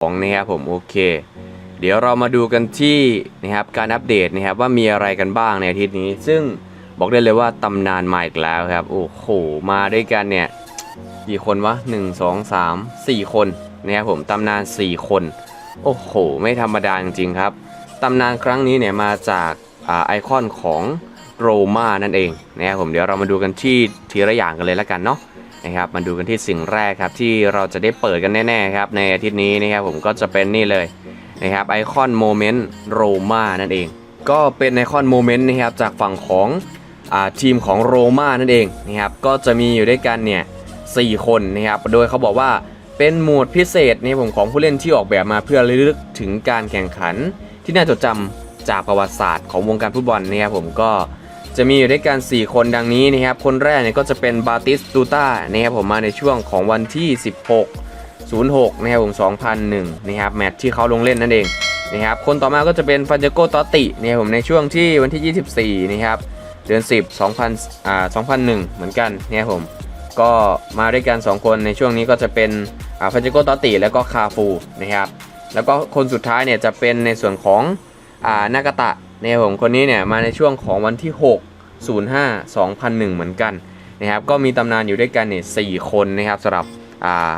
2นะครับผมโอเค เดี๋ยวเรามาดูกันที่นะครับการอัปเดตนะครับว่ามีอะไรกันบ้างในอาทิตย์นี้ ซึ่งบอกได้เลยว่าตำนานมาอีกแล้วครับโอ้โหมาด้วยกันเนี่ยกี่คนวะ1 2 3 4คนนะครับผมตำนาน 4 คน โอ้โห ไม่ธรรมดาจริงครับตำนานครั้งนี้เนี่ยมาจากอาไอคอนของโรม่านั่นเองนะครับผมเดี๋ยวเรามาดูกันที่ทีละอย่างกันเลยแล้วกันเนาะ นะครับมาดูกันที่สิ่งแรกครับที่เราจะได้เปิดกันแน่ๆครับในอาทิตย์นี้นะครับผมก็จะเป็นนี่เลยนะครับไอคอนโมเมนต์โรม่านั่นเอง ก็เป็นไอคอนโมเมนต์นะครับจากฝั่งของอทีมของโรม่านั่นเองนะครับก็จะมีอยู่ด้วยกันเนี่ยสคนนะครับโดยเขาบอกว่าเป็นหมวดพิเศษในผมของผู้เล่นที่ออกแบบมาเพื่อระลึกถึงการแข่งขันที่น่าจดจำจากประวัติศาสตร์ของวงการฟุตบอลนะครับผมก็ จะมีอยู่ด้วยกัน 4 คนดังนี้นะครับ คนแรกเนี่ยก็จะเป็นบาติสตูต้านะครับผมมาในช่วงของวันที่ 16 06นะครับผม2001นะครับแมตช์ที่เขาลงเล่นนั่นเองนะครับคนต่อมาก็จะเป็นฟันเจโกตอตินะครับผมในช่วงที่วันที่ 24นะครับเดือน 10 2000อ่า2001 เหมือนกันนะครับผมก็มาด้วยกัน 2 คนในช่วงนี้ก็จะเป็นอ่าฟันเจโกตอติแล้วก็คาฟูนะครับแล้วก็คนสุดท้ายเนี่ยจะเป็นในส่วนของอ่านากาตะนะครับผมคนนี้เนี่ยมาในช่วงของวันที่ 6 05 2001 เหมือนกันนะครับก็มีตำนานอยู่ด้วยกันเนี่ย4คนนะครับสำหรับ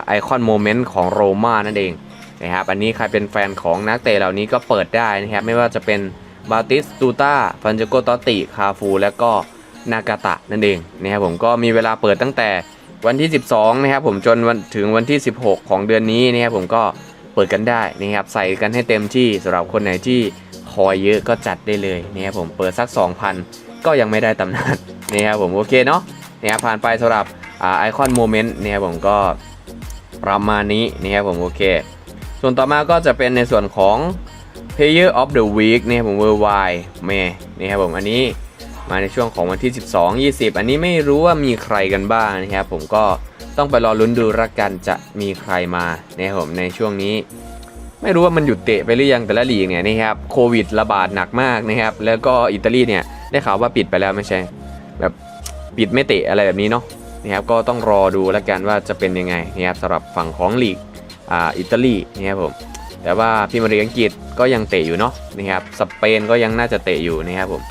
ไอคอนโมเมนต์ของโรม่านั่นเองนะครับอันนี้ใครเป็นแฟนของนักเตะเหล่านี้ก็เปิดได้นะครับไม่ว่าจะเป็นบาติสตูต้าฟันเจโกตอติคาฟู และก็นากาตะนั่นเองนะครับผมก็มีเวลาเปิดตั้งแต่วันที่ 12นะครับผมจนวันถึงวันที่ 16 ของเดือนนี้นะครับผมก็เปิดกันได้นะครับใส่กันให้เต็มที่สำหรับคนไหนที่ คอยเยอะก็จัดได้เลยนะครับผมเปิดสัก 2,000 ก็ยังไม่ได้ตำนานนะครับผมโอเคเนาะนะครับผ่านไปสำหรับไอคอนโมเมนต์นะครับผมก็ประมาณนี้นะครับผมโอเค ส่วนต่อมาก็จะเป็นในส่วนของ Player of the Week นะครับผม Worldwide เมนี่ครับผมอันนี้มาในช่วงของวันที่ 12 20 อันนี้ไม่รู้ว่ามีใครกันบ้างนะครับผมก็ต้องไปรอลุ้นดูรักกันจะมีใครมานะครับผมในช่วงนี้ ไม่รู้ว่ามันหยุดเตะไปหรือยังแต่ละลีกเนี่ยนะครับโควิดระบาดหนักมากนะครับแล้วก็อิตาลีเนี่ยได้ข่าวว่าปิดไปแล้วไม่ใช่ แบบปิดไม่เตะอะไรแบบนี้เนาะนะครับก็ต้องรอดูแล้วกันว่าจะเป็นยังไงนะครับสำหรับฝั่งของลีกอ่าอิตาลีนะครับผมแต่ว่าพรีเมียร์ลีกอังกฤษก็ยังเตะอยู่เนาะนะครับสเปนก็ยังน่าจะเตะอยู่นะครับผม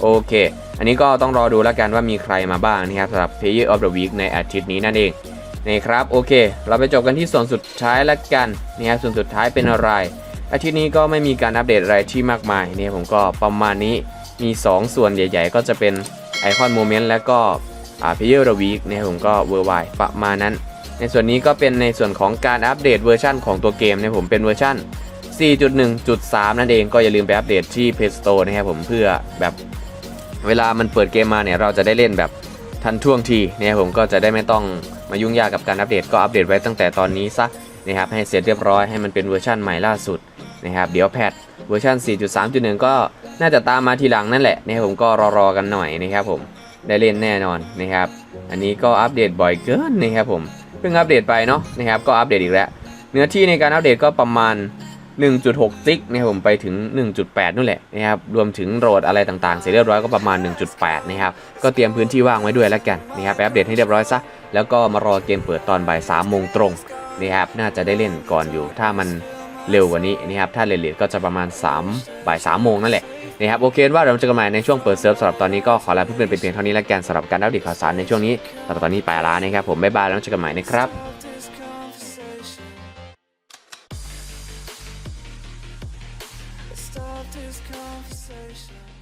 โอเค อันนี้ก็ต้องรอดูแล้วกันว่ามีใครมาบ้างนะครับสำหรับ Player of the Week ในอาทิตย์นี้นั่นเอง นะครับโอเค เราไปจบกันที่ส่วนสุดท้ายแล้วกันนะครับส่วนสุดท้ายเป็นอะไร อาทิตย์นี้ก็ไม่มีการอัปเดตอะไรที่มากมายเนี่ยผมก็ประมาณนี้มี 2 ส่วนใหญ่ ๆ ก็จะเป็นไอคอนโมเมนต์และก็พิเยอร์วีคนะครับผมก็เวอร์ไวประมาณนั้น ในส่วนนี้ก็เป็นในส่วนของการอัปเดตเวอร์ชันของตัวเกมนะครับผมเป็นเวอร์ชัน4.1.3 นั่นเองก็อย่าลืมไปอัปเดตที่ Play Store นะครับผมเพื่อแบบเวลามันเปิดเกมมาเนี่ยเราจะได้เล่นแบบทันท่วงทีนะครับผมก็จะได้ไม่ต้อง มายุ่งยากกับการอัปเดตก็อัปเดตไว้ตั้งแต่ตอนนี้ซะนะครับให้เสร็จเรียบร้อยให้มันเป็นเวอร์ชันใหม่ล่าสุดนะครับเดี๋ยวแพทเวอร์ชัน4.3.1 ก็น่าจะตามมาทีหลังนั่นแหละนะครับผมก็รอๆกันหน่อยนะครับผมได้เล่นแน่นอนนะครับอันนี้ก็อัปเดตบ่อยเกินนะครับผมเพิ่งอัปเดตไปเนาะนะครับก็อัปเดตอีกแล้ว เนื้อที่ในการอัปเดตก็ประมาณ 1.6ซิกนะครับผมไปถึง 1.8นู่นแหละนะครับรวมถึงโหลดอะไรต่างๆ เสร็จเรียบร้อยก็ประมาณ 1.8 นะครับ ก็เตรียมพื้นที่ว่างไว้ด้วยแล้วกันนะครับไปอัปเดตให้เรียบร้อยซะ แล้วก็มารอเกมเปิดตอนบ่าย3โมงตรงนะครับน่าจะได้เล่นก่อนอยู่ ถ้ามันเร็วกว่านี้นะครับถ้าเลทก็จะประมาณ3บ่าย3โมงนั่นแหละนะครับโอเคว่าเราจอกันใหม่ในช่วงเปิดเซิร์ฟสำหรับตอนนี้ก็ขอลาเพื่อนๆเป็นเพียงเท่านี้แล้วกันสำหรับการอัปเดตข่าวสารในช่วงนี้สำหรับตอนนี้ไปล้วนะครับผมบ๊ายบายแล้วเจอกันใหม่นะครับ this conversation.